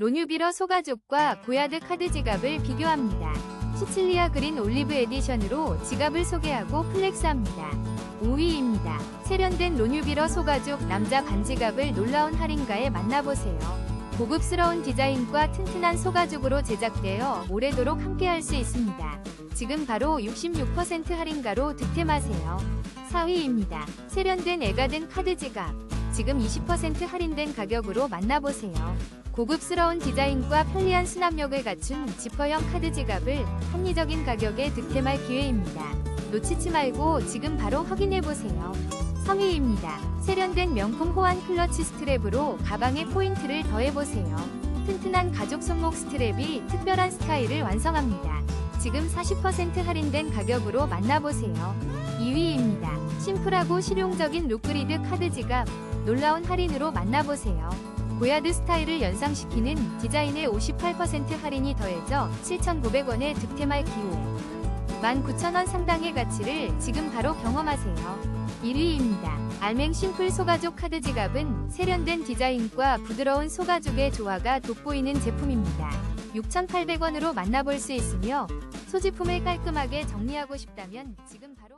로뉴비러 소가족과 고야드 카드 지갑을 비교합니다. 시칠리아 그린 올리브 에디션으로 지갑을 소개하고 플렉스합니다. 5위입니다. 세련된 로뉴비러 소가죽 남자 반지갑을 놀라운 할인가에 만나보세요. 고급스러운 디자인과 튼튼한 소가죽으로 제작되어 오래도록 함께할 수 있습니다. 지금 바로 66% 할인가로 득템하세요. 4위입니다. 세련된 에가든 카드 지갑. 지금 20% 할인된 가격으로 만나보세요. 고급스러운 디자인과 편리한 수납력을 갖춘 지퍼형 카드 지갑을 합리적인 가격에 득템할 기회입니다. 놓치지 말고 지금 바로 확인해보세요. 성의입니다. 세련된 명품 호환 클러치 스트랩으로 가방에 포인트를 더해보세요. 튼튼한 가죽 손목 스트랩이 특별한 스타일을 완성합니다. 지금 40% 할인된 가격으로 만나보세요. 2위입니다. 심플하고 실용적인 룩그리드 카드 지갑. 놀라운 할인으로 만나보세요. 고야드 스타일을 연상시키는 디자인에 58% 할인이 더해져 7,900원에 득템할 기회. 19,000원 상당의 가치를 지금 바로 경험하세요. 1위입니다. 알맹 심플 소가죽 카드 지갑은 세련된 디자인과 부드러운 소가죽의 조화가 돋보이는 제품입니다. 6,800원으로 만나볼 수 있으며 소지품을 깔끔하게 정리하고 싶다면 지금 바로